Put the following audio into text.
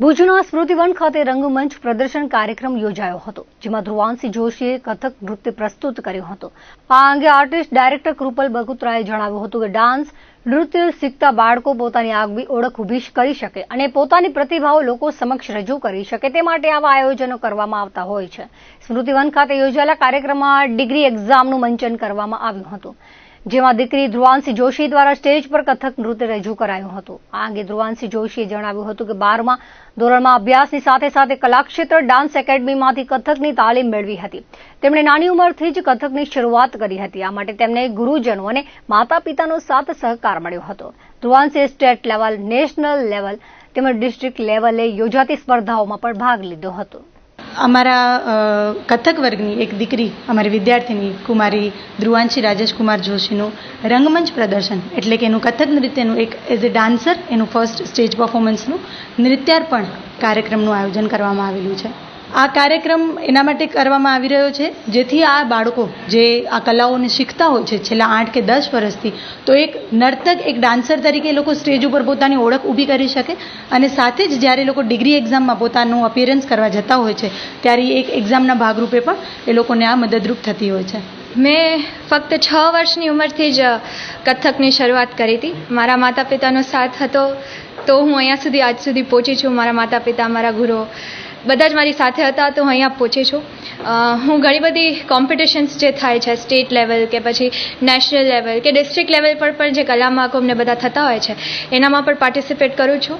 ભુજના સ્મૃતિવન ખાતે રંગમંચ પ્રદર્શન કાર્યક્રમ યોજાયો હતો, જેમાં ધ્રુવાંશી જોશીએ કથક નૃત્ય પ્રસ્તુત કર્યું હતું. આ અંગે આર્ટિસ્ટ ડાયરેક્ટર કૃપલ બગુત્રાએ જણાવ્યું હતું કે ડાન્સ નૃત્ય શીખતા બાળકો પોતાની આગવી ઓળખ ઊભી કરી શકે અને પોતાની પ્રતિભાઓ લોકો સમક્ષ રજૂ કરી શકે તે માટે આવા આયોજનો કરવામાં આવતા હોય છે. સ્મૃતિવન ખાતે યોજાયેલા કાર્યક્રમમાં ડિગ્રી એક્ઝામનું મંચન કરવામાં આવ્યું હતું. જેમાં દીકરી ધ્રુવાંશી જોશી દ્વારા સ્ટેજ પર કથક નૃત્ય રજૂ કરાયું હતું. આ અંગે ધ્રુવાંશી જોશીએ જણાવ્યું હતું કે બારમા ધોરણમાં અભ્યાસની સાથે સાથે કલાક્ષેત્ર ડાન્સ એકેડમીમાંથી કથકની તાલીમ મેળવી હતી. તેમણે નાની ઉંમરથી જ કથકની શરૂઆત કરી હતી. આ માટે તેમને ગુરુજનો અને માતા પિતાનો સાથ સહકાર મળ્યો હતો. ધ્રુવાંશીએ સ્ટેટ લેવલ, નેશનલ લેવલ તેમજ ડિસ્ટ્રિક્ટ લેવલે યોજાતી સ્પર્ધાઓમાં પણ ભાગ લીધો હતો. અમારા કથક વર્ગની એક દીકરી, અમારી વિદ્યાર્થીની કુમારી ધ્રુવાંશી રાજેશકુમાર જોશીનું રંગમંચ પ્રદર્શન, એટલે કે એનું કથક નૃત્યનું એક, એઝ એ ડાન્સર, એનું ફર્સ્ટ સ્ટેજ પર્ફોમન્સનું નૃત્યાર્પણ કાર્યક્રમનું આયોજન કરવામાં આવેલું છે. આ કાર્યક્રમ એના માટે કરવામાં આવી રહ્યો છે. જેથી આ બાળકો જે આ કલાઓને શીખતા હોય છે, છેલ્લા આઠ કે દસ વર્ષથી, તો એક નર્તક, એક ડાન્સર તરીકે એ લોકો સ્ટેજ ઉપર પોતાની ઓળખ ઊભી કરી શકે અને સાથે જ જ્યારે લોકો ડિગ્રી એક્ઝામમાં પોતાનું અપિયરન્સ કરવા જતા હોય છે, ત્યારે એક એક્ઝામના ભાગરૂપે પણ એ લોકોને આ મદદરૂપ થતી હોય છે. મેં ફક્ત છ વર્ષની ઉંમરથી જ કથકની શરૂઆત કરી હતી. મારા માતા પિતાનો સાથ હતો. તો હું અહીંયા સુધી, આજ સુધી પહોંચી છું. મારા માતા પિતા મારા ગુરુઓ. બધા જ મારી સાથે હતા, તો હું અહીંયા પહોંચી છું. હું ઘણી બધી કોમ્પિટિશન્સ જે થાય છે સ્ટેટ લેવલ કે પછી નેશનલ લેવલ કે ડિસ્ટ્રિક્ટ લેવલ પર પણ જે કલા મહાકુંભને બધા થતા હોય છે, એનામાં પણ પાર્ટિસિપેટ કરું છું.